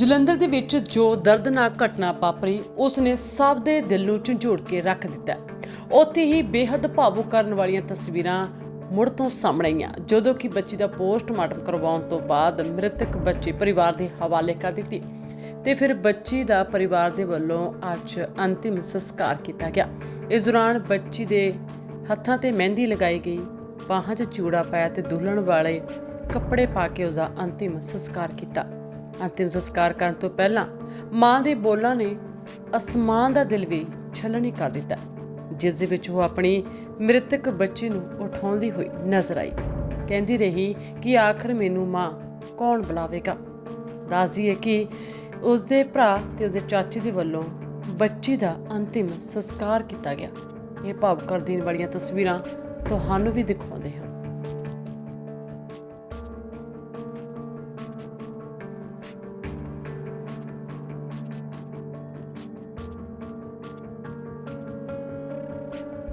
ਜਲੰਧਰ ਦੇ ਵਿੱਚ ਜੋ ਦਰਦਨਾਕ ਘਟਨਾ ਵਾਪਰੀ ਉਸ ਨੇ ਸਭ ਦੇ ਦਿਲ ਨੂੰ ਝੰਜੋੜ ਕੇ ਰੱਖ ਦਿੱਤਾ। ਉੱਥੇ ਹੀ ਬੇहद ਭਾਵੁਕ ਕਰਨ ਵਾਲੀਆਂ ਤਸਵੀਰਾਂ ਮੁੜ ਤੋਂ ਸਾਹਮਣੇ ਆਈਆਂ, ਜਦੋਂ ਕਿ ਬੱਚੀ ਦਾ ਪੋਸਟਮਾਰਟਮ ਕਰਵਾਉਣ ਤੋਂ ਬਾਅਦ ਮ੍ਰਿਤਕ ਬੱਚੀ ਪਰਿਵਾਰ ਦੇ ਹਵਾਲੇ ਕਰ ਦਿੱਤੀ ਤੇ ਫਿਰ ਬੱਚੀ ਦਾ ਪਰਿਵਾਰ ਦੇ ਵੱਲੋਂ ਅੱਜ ਅੰਤਿਮ ਸੰਸਕਾਰ ਕੀਤਾ ਗਿਆ। ਇਸ ਦੌਰਾਨ ਬੱਚੀ ਦੇ ਹੱਥਾਂ ਤੇ ਮਹਿੰਦੀ ਲਗਾਈ ਗਈ, ਬਾਹਾਂ 'ਚ ਚੂੜਾ ਪਾਇਆ ਤੇ ਦੁਲਹਨ ਵਾਲੇ ਕੱਪੜੇ ਪਾ ਕੇ ਉਸ ਦਾ ਅੰਤਿਮ ਸੰਸਕਾਰ ਕੀਤਾ। ਅੰਤਿਮ ਸੰਸਕਾਰ ਕਰਨ ਤੋਂ ਪਹਿਲਾਂ ਮਾਂ ਦੇ ਬੋਲਾਂ ਨੇ ਅਸਮਾਨ ਦਾ ਦਿਲ ਵੀ ਛਲਣੀ ਕਰ ਦਿੱਤਾ, ਜਿਸ ਦੇ ਵਿੱਚ ਉਹ ਆਪਣੀ ਮ੍ਰਿਤਕ ਬੱਚੀ ਨੂੰ ਉਠਾਉਂਦੀ ਹੋਈ ਨਜ਼ਰ ਆਈ। ਕਹਿੰਦੀ ਰਹੀ ਕਿ ਆਖਰ ਮੈਨੂੰ ਮਾਂ ਕੌਣ ਬੁਲਾਵੇਗਾ? ਦੱਸਦੀ ਹੈ ਕਿ ਉਸ ਦੇ ਭਰਾ ਤੇ ਉਸ ਦੇ ਚਾਚੇ ਦੇ ਵੱਲੋਂ ਬੱਚੀ ਦਾ ਅੰਤਿਮ ਸੰਸਕਾਰ ਕੀਤਾ ਗਿਆ। ਇਹ ਭਾਵੁਕ ਕਰ ਦੇਣ ਵਾਲੀਆਂ ਤਸਵੀਰਾਂ ਤੁਹਾਨੂੰ ਵੀ ਦਿਖਾਉਂਦੇ ਹਾਂ।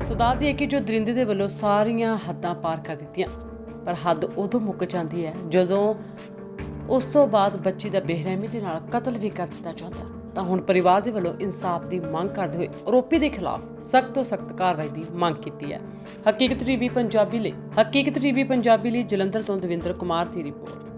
ਸੋ ਦੱਸਦੀ ਹੈ ਕਿ ਜੋ ਦਰਿੰਦੇ ਦੇ ਵੱਲੋਂ ਸਾਰੀਆਂ ਹੱਦਾਂ ਪਾਰ ਕਰ ਦਿੱਤੀਆਂ। ਪਰ ਹੱਦ ਉਦੋਂ ਮੁੱਕ ਜਾਂਦੀ ਹੈ ਜਦੋਂ ਉਸ ਤੋਂ ਬਾਅਦ ਬੱਚੀ ਦਾ ਬੇਰਹਿਮੀ ਦੇ ਨਾਲ ਕਤਲ ਵੀ ਕਰ ਦਿੱਤਾ ਜਾਂਦਾ। ਤਾਂ ਹੁਣ ਪਰਿਵਾਰ ਦੇ ਵੱਲੋਂ ਇਨਸਾਫ ਦੀ ਮੰਗ ਕਰਦੇ ਹੋਏ ਆਰੋਪੀ ਦੇ ਖਿਲਾਫ ਸਖਤ ਤੋਂ ਸਖਤ ਕਾਰਵਾਈ ਦੀ ਮੰਗ ਕੀਤੀ ਹੈ। ਹਕੀਕਤ ਟੀਵੀ ਪੰਜਾਬੀ ਲਈ ਹਕੀਕਤ ਟੀਵੀ ਪੰਜਾਬੀ ਲਈ ਜਲੰਧਰ ਤੋਂ ਦਵਿੰਦਰ ਕੁਮਾਰ ਦੀ ਰਿਪੋਰਟ।